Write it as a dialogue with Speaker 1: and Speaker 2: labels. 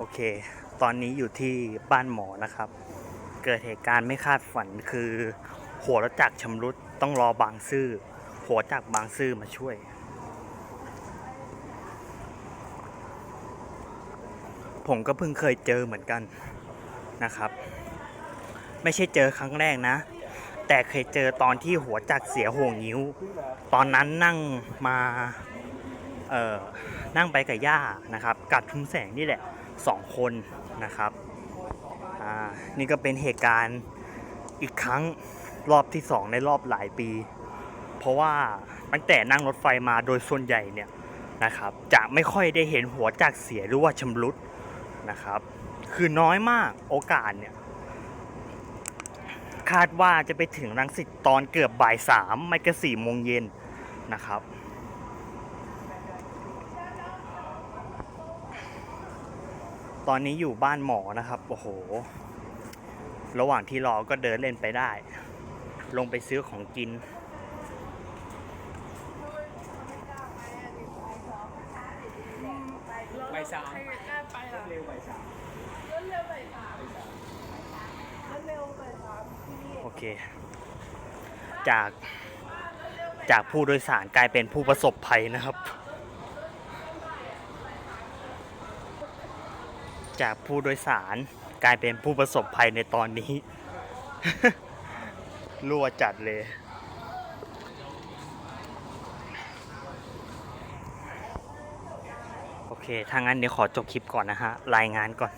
Speaker 1: โอเค ตอนนี้อยู่ที่บ้านหมอนะครับ เกิดเหตุการณ์ไม่คาดฝันคือ หัวรถจักรชำรุดต้องรอบางซื่อ หัวจากบางซื่อมาช่วย ผมก็เพิ่งเคยเจอเหมือนกันนะครับ ไม่ใช่เจอครั้งแรกนะ แต่เคยเจอตอนที่หัวจักรเสียห่วงนิ้ว ตอนนั้นนั่งมา นั่งไปกับย่านะครับ กับทุมแสงนี่แหละสองคนนะครับอ่านี่ก็เป็นเหตุการณ์อีกครั้งรอบที่สองในรอบหลายปี เพราะว่าตั้งแต่นั่งรถไฟมาโดยส่วนใหญ่เนี่ยนะครับ จะไม่ค่อยได้เห็นหัวจักเสียหรือว่าชำรุดนะครับ คือน้อยมากโอกาสเนี่ยคาดว่าจะไปถึงรังสิตตอนเกือบบ่ายสามไม่ก็สี่โมงเย็นนะครับ ตอนนี้อยู่บ้านหมอนะครับโอ้โห ระหว่างที่รอก็เดินเล่นไปได้ ลงไปซื้อของกิน
Speaker 2: ใบสาม
Speaker 3: ใครกล้าไปล่ะ
Speaker 2: เร็วใบสาม
Speaker 3: รถเร็วไปสามรถเร็วไปสามที่นี่
Speaker 1: โอเค จากจากผู้โดยสารกลายเป็นผู้ประสบภัยนะครับ จากผู้โดยสารกลายเป็นผู้ประสบภัยในตอนนี้ รั่วจัดเลย โอเค ถ้างั้นเดี๋ยวขอจบคลิปก่อนนะฮะ รายงานก่อน